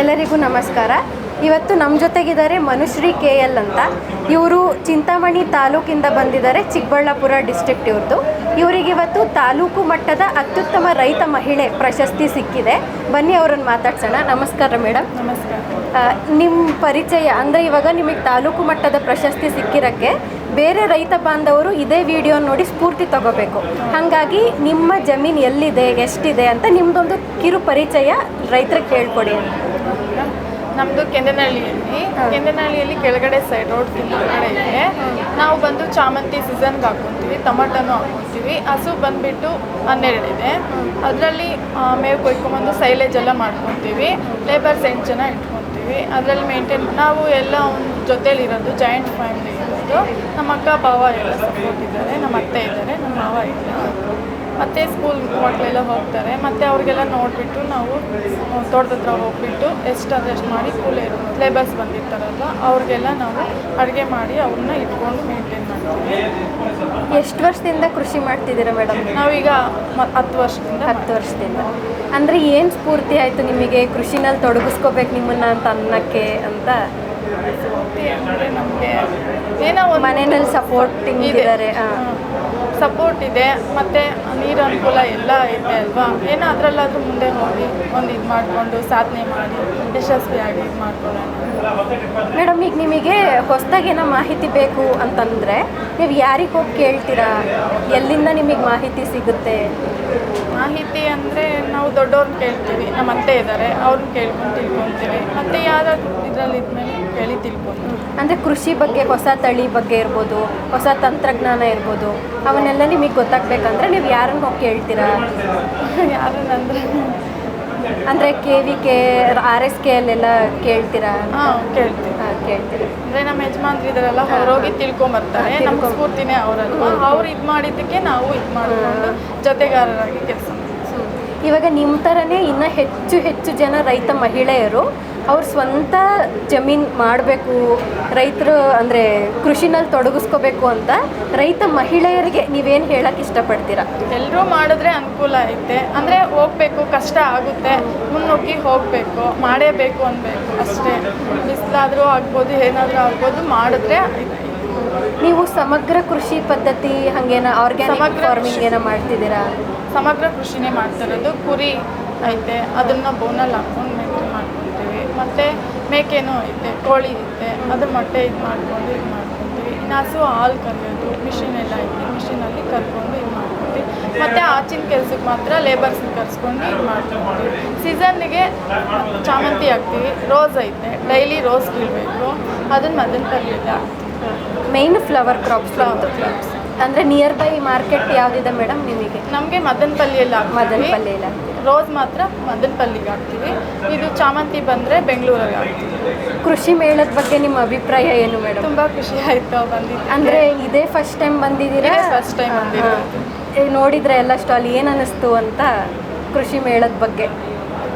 ಎಲ್ಲರಿಗೂ ನಮಸ್ಕಾರ. ಇವತ್ತು ನಮ್ಮ ಜೊತೆಗಿದ್ದಾರೆ ಮನುಶ್ರೀ ಕೆ ಎಲ್ ಅಂತ. ಇವರು ಚಿಂತಾಮಣಿ ತಾಲೂಕಿಂದ ಬಂದಿದ್ದಾರೆ ಚಿಕ್ಕಬಳ್ಳಾಪುರ ಡಿಸ್ಟ್ರಿಕ್ಟ್ ಇವ್ರದ್ದು ಇವರಿಗೆ ಇವತ್ತು ತಾಲೂಕು ಮಟ್ಟದ ಅತ್ಯುತ್ತಮ ರೈತ ಮಹಿಳೆ ಪ್ರಶಸ್ತಿ ಸಿಕ್ಕಿದೆ. ಬನ್ನಿ ಅವರನ್ನು ಮಾತಾಡ್ಸೋಣ. ನಮಸ್ಕಾರ ಮೇಡಮ್ ನಮಸ್ಕಾರ. ನಿಮ್ಮ ಪರಿಚಯ ಅಂದರೆ ಇವಾಗ ನಿಮಗೆ ತಾಲೂಕು ಮಟ್ಟದ ಪ್ರಶಸ್ತಿ ಸಿಕ್ಕಿರೋಕ್ಕೆ ಬೇರೆ ರೈತ ಬಾಂಧವರು ಇದೇ ವಿಡಿಯೋ ನೋಡಿ ಸ್ಫೂರ್ತಿ ತಗೋಬೇಕು. ಹಾಗಾಗಿ ನಿಮ್ಮ ಜಮೀನು ಎಲ್ಲಿದೆ ಎಷ್ಟಿದೆ ಅಂತ ನಿಮ್ಮದೊಂದು ಕಿರು ಪರಿಚಯ ರೈತರಿಗೆ ಹೇಳ್ಕೊಡಿ ಅಂತ. ನಮ್ಮದು ಕೆಂದನಹಳ್ಳಿಯಲ್ಲಿ. ಕೆಂದನಹಳ್ಳಿಯಲ್ಲಿ ಕೆಳಗಡೆ ಸೈಡ್ ರೋಡ್ ಕೆಳಗಡೆ ಇದೆ. ನಾವು ಬಂದು ಚಾಮಂತಿ ಸೀಸನ್ಗೆ ಹಾಕೊತೀವಿ ಟೊಮಟೊನು ಹಾಕೊತೀವಿ. ಹಸು ಬಂದುಬಿಟ್ಟು ಹನ್ನೆರಡು ಇದೆ. ಅದರಲ್ಲಿ ಮೇವು ಕೊಯ್ಕೊಂಬಂದು ಸೈಲೇಜ್ ಎಲ್ಲ ಮಾಡ್ಕೊತೀವಿ. ಲೇಬರ್ಸ್ ಎಂಟು ಜನ ಇಟ್ಕೊತೀವಿ. ಅದರಲ್ಲಿ ಮೇಂಟೈನ್ ನಾವು ಎಲ್ಲ ಒಂದು ಜೊತೇಲಿರೋದು ಜಾಯಿಂಟ್ ಫ್ಯಾಮಿಲಿ ಇರೋದು. ನಮ್ಮ ಅಕ್ಕ ಭಾವ ಎಲ್ಲ ಸಪೋರ್ಟ್ ಇದ್ದಾರೆ ನಮ್ಮ ಅತ್ತೆ ಇದ್ದಾರೆ ನಮ್ಮ ಮಾವ ಇಲ್ಲ ಮತ್ತು ಸ್ಕೂಲ್ ಮಕ್ಕಳೆಲ್ಲ ಹೋಗ್ತಾರೆ. ಮತ್ತು ಅವ್ರಿಗೆಲ್ಲ ನೋಡಿಬಿಟ್ಟು ನಾವು ತೋಟದತ್ರ ಹೋಗ್ಬಿಟ್ಟು ಎಷ್ಟು ಎಷ್ಟು ಮಾಡಿ ಕೂಲಿಯರು ಲೇಬರ್ಸ್ ಬಂದಿರ್ತಾರಲ್ಲ ಅವ್ರಿಗೆಲ್ಲ ನಾವು ಅಡುಗೆ ಮಾಡಿ ಅವ್ರನ್ನ ಇಟ್ಕೊಂಡು ಮೇಂಟೈನ್ ಮಾಡ್ತೀವಿ. ಎಷ್ಟು ವರ್ಷದಿಂದ ಕೃಷಿ ಮಾಡ್ತಿದ್ದೀರಾ ಮೇಡಮ್ ನಾವೀಗ ಮ ಹತ್ತು ವರ್ಷದಿಂದ ಹತ್ತು ವರ್ಷದಿಂದ. ಅಂದರೆ ಏನು ಸ್ಫೂರ್ತಿ ಆಯಿತು ನಿಮಗೆ ಕೃಷಿನಲ್ಲಿ ತೊಡಗಿಸ್ಕೋಬೇಕು ನಿಮ್ಮನ್ನ ಅಂತ ಅನ್ನಕ್ಕೆ ಅಂತ? ಅಂದರೆ ನಮಗೆ ಏನೋ ಒಂದು ಮನೆಯಲ್ಲಿ ಸಪೋರ್ಟಿಂಗ್ ಇದ್ದಾರೆ ಸಪೋರ್ಟ್ ಇದೆ ಮತ್ತು ನೀರು ಅನುಕೂಲ ಎಲ್ಲ ಇದೆ ಅಲ್ವಾ? ಏನೋ ಅದರಲ್ಲಾದ್ರೂ ಮುಂದೆ ಹೋಗಿ ಒಂದು ಇದು ಮಾಡಿಕೊಂಡು ಸಾಧನೆ ಮಾಡಿ ಯಶಸ್ವಿಯಾಗಿ ಇದು ಮಾಡ್ಕೊಳ್ಳೋಣ. ಮೇಡಮ್ ಈಗ ನಿಮಗೆ ಹೊಸದಾಗಿ ಏನೋ ಮಾಹಿತಿ ಬೇಕು ಅಂತಂದರೆ ನೀವು ಯಾರಿಗೆ ಹೋಗಿ ಕೇಳ್ತೀರಾ? ಎಲ್ಲಿಂದ ನಿಮಗೆ ಮಾಹಿತಿ ಸಿಗುತ್ತೆ? ದೊಡ್ಡವ್ರನ್ನ ಕೇಳ್ತೀವಿ ನಮ್ಮ ಅತ್ತೆ ಇದ್ದಾರೆ ಅವ್ರನ್ನ ಕೇಳ್ಕೊಂಡು ತಿಳ್ಕೊತೀವಿ. ಮತ್ತು ಯಾವ್ದಾದ್ರು ಇದರಲ್ಲಿ ಇದ್ಮೇಲೆ ಕೇಳಿ ತಿಳ್ಕೊಂತೀವಿ ಅಂದರೆ ಕೃಷಿ ಬಗ್ಗೆ ಹೊಸ ತಳಿ ಬಗ್ಗೆ ಇರ್ಬೋದು ಹೊಸ ತಂತ್ರಜ್ಞಾನ ಇರ್ಬೋದು ಅವನ್ನೆಲ್ಲ ನಿಮಗೆ ಗೊತ್ತಾಗಬೇಕಂದ್ರೆ ನೀವು ಯಾರನ್ನ ಹೋಗಿ ಕೇಳ್ತೀರಾ? ಯಾರನ್ನಂದ್ರೆ ಅಂದರೆ? K V K R S K ಅಲ್ಲೆಲ್ಲ ಕೇಳ್ತೀರಾ? ಹಾಂ ಕೇಳ್ತೀವಿ. ಹಾಂ ಕೇಳ್ತೀರಾ ಅಂದರೆ ನಮ್ಮ ಯಜಮಾನ್ರು ಇದರೆಲ್ಲ ಅವ್ರೋಗಿ ತಿಳ್ಕೊಂಬರ್ತಾರೆ. ನಮ್ಮ ಸ್ಫೂರ್ತಿನೇ ಅವರಲ್ವಾ? ಅವ್ರು ಇದು ಮಾಡಿದ್ದಕ್ಕೆ ನಾವು ಇದು ಮಾಡಿಕೊಂಡು ಜೊತೆಗಾರರಾಗಿ ಕೆಲಸ ಇವಾಗ ನಿಮ್ಮ ಥರನೇ ಇನ್ನೂ ಹೆಚ್ಚು ಹೆಚ್ಚು ಜನ ರೈತ ಮಹಿಳೆಯರು ಅವ್ರ ಸ್ವಂತ ಜಮೀನು ಮಾಡಬೇಕು, ರೈತರು ಅಂದರೆ ಕೃಷಿನಲ್ಲಿ ತೊಡಗಿಸ್ಕೋಬೇಕು ಅಂತ ರೈತ ಮಹಿಳೆಯರಿಗೆ ನೀವೇನು ಹೇಳಕ್ಕೆ ಇಷ್ಟಪಡ್ತೀರಾ? ಎಲ್ಲರೂ ಮಾಡಿದ್ರೆ ಅನುಕೂಲ ಐತೆ. ಅಂದರೆ ಹೋಗ್ಬೇಕು, ಕಷ್ಟ ಆಗುತ್ತೆ. ಮುನ್ನುಗ್ಗಿ ಹೋಗಬೇಕು, ಮಾಡೇಬೇಕು ಅನ್ಬೇಕು ಅಷ್ಟೇ. ಬಿಸಿಲಾದರೂ ಆಗ್ಬೋದು, ಏನಾದರೂ ಆಗ್ಬೋದು, ಮಾಡಿದ್ರೆ ಸಮಗ್ರ ಕೃಷಿ ಪದ್ಧತಿ ಹಂಗೇನ ಆರ್ಗ್ಯಾನಿಕ್ ಸಮಗ್ರ ಫಾರ್ಮಿಂಗ್. ಏನೋ ಮಾಡ್ತಿದ್ದೀರಾ? ಸಮಗ್ರ ಕೃಷಿನೇ ಮಾಡ್ತಿರೋದು. ಕುರಿ ಐತೆ ಅದನ್ನು ಬೋನಲ್ಲಿ ಹಾಕ್ಕೊಂಡು ಮೇಕೆ ಮಾಡ್ಕೊತೀವಿ. ಮತ್ತು ಮೇಕೆನೂ ಐತೆ ಕೋಳಿ ಐತೆ ಅದ್ರ ಮೊಟ್ಟೆ ಇದು ಮಾಡ್ಕೊಂಡು ಇದು ಮಾಡ್ಕೊತೀವಿ. ಇನ್ನು ಹಸು ಹಾಲು ಕರೆಯೋದು ಮಿಷಿನ್ ಎಲ್ಲ ಐತೆ ಮಿಷಿನಲ್ಲಿ ಕರ್ಕೊಂಡು ಇದು ಮಾಡ್ಕೊತೀವಿ. ಮತ್ತು ಆಚಿನ ಕೆಲ್ಸಕ್ಕೆ ಮಾತ್ರ ಲೇಬರ್ಸ್ನ ಕರ್ಸ್ಕೊಂಡು ಇದು ಮಾಡ್ಕೊತೀವಿ. ಸೀಸನ್ನಿಗೆ ಚಾಮಂತಿ ಹಾಕ್ತೀವಿ. ರೋಸ್ ಐತೆ ಡೈಲಿ ರೋಸ್ ಕೀಳಬೇಕು. ಅದನ್ನ ಮದನ್ ತರಲಿಲ್ಲ main flower crops flower flowers ಅಂದರೆ ನಿಯರ್ ಬೈ ಮಾರ್ಕೆಟ್ ಯಾವುದಿದೆ ಮೇಡಮ್ ನಿಮಗೆ? ನಮಗೆ ಮದನಪಲ್ಲಿಯಲ್ಲಿ ಮದನ್ ಮದನಪಲ್ಲಿ ಎಲ್ಲ ರೋಸ್ ಮಾತ್ರ ಮದನಪಲ್ಲಿಗೆ ಹಾಕ್ತೀವಿ. ಇದು ಚಾಮಂತಿ ಬಂದರೆ ಬೆಂಗಳೂರಲ್ಲಿ ಹಾಕ್ತೀವಿ. ಕೃಷಿ ಮೇಳದ ಬಗ್ಗೆ ನಿಮ್ಮ ಅಭಿಪ್ರಾಯ ಏನು ಮೇಡಮ್ ತುಂಬ ಖುಷಿ ಆಯಿತು ಬಂದಿದ್ದು ಅಂದರೆ ಇದೇ ಫಸ್ಟ್ ಟೈಮ್ ಬಂದಿದ್ದೀರಾ? ಫಸ್ಟ್ ಟೈಮ್ ಬಂದಿರೋದು. ನೋಡಿದ್ರೆ ಎಲ್ಲ ಸ್ಟಾಲ್ ಏನು ಅನ್ನಿಸ್ತು ಅಂತ ಕೃಷಿ ಮೇಳದ ಬಗ್ಗೆ.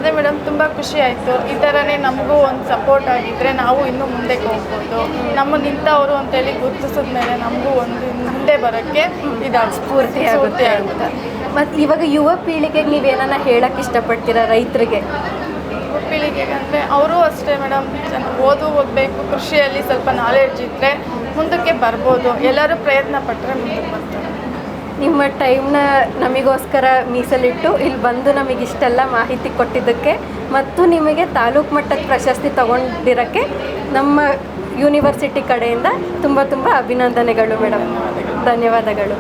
ಅದೇ ಮೇಡಮ್ ತುಂಬ ಖುಷಿ ಆಯಿತು. ಈ ಥರನೇ ನಮಗೂ ಒಂದು ಸಪೋರ್ಟ್ ಆಗಿದ್ದರೆ ನಾವು ಇನ್ನೂ ಮುಂದೆ ಹೋಗ್ಬೋದು. ನಮ್ಮ ನಿಂತವರು ಅಂತೇಳಿ ಗುರುತಿಸಿದ ಮೇಲೆ ನಮಗೂ ಒಂದು ಮುಂದೆ ಬರೋಕ್ಕೆ ಇದಾಗ ಸ್ಫೂರ್ತಿ ಆಗುತ್ತೆ. ಅಂತ ಮತ್ತು ಇವಾಗ ಯುವ ಪೀಳಿಗೆಗೆ ನೀವೇನ ಹೇಳಕ್ಕೆ ಇಷ್ಟಪಡ್ತೀರಾ ರೈತರಿಗೆ? ಪೀಳಿಗೆಗೆ ಅಂದರೆ ಅವರು ಅಷ್ಟೇ ಮೇಡಮ್. ಓದು ಓದಬೇಕು ಕೃಷಿಯಲ್ಲಿ ಸ್ವಲ್ಪ ನಾಲೆಡ್ಜ್ ಇದ್ದರೆ ಮುಂದಕ್ಕೆ ಬರ್ಬೋದು. ಎಲ್ಲರೂ ಪ್ರಯತ್ನ ಪಟ್ಟರೆ ಮುಂದಕ್ಕೆ ಬರ್ತಾರೆ. ನಿಮ್ಮ ಟೈಮ್ನ ನಮಗೋಸ್ಕರ ಮೀಸಲಿಟ್ಟು ಇಲ್ಲಿ ಬಂದು ನಮಗೆ ಇಷ್ಟೆಲ್ಲ ಮಾಹಿತಿ ಕೊಟ್ಟಿದ್ದಕ್ಕೆ ಮತ್ತು ನಿಮಗೆ ತಾಲೂಕು ಮಟ್ಟದ ಪ್ರಶಸ್ತಿ ತಗೊಂಡಿರೋಕ್ಕೆ ನಮ್ಮ ಯೂನಿವರ್ಸಿಟಿ ಕಡೆಯಿಂದ ತುಂಬ ತುಂಬ ಅಭಿನಂದನೆಗಳು ಮೇಡಮ್. ಧನ್ಯವಾದಗಳು.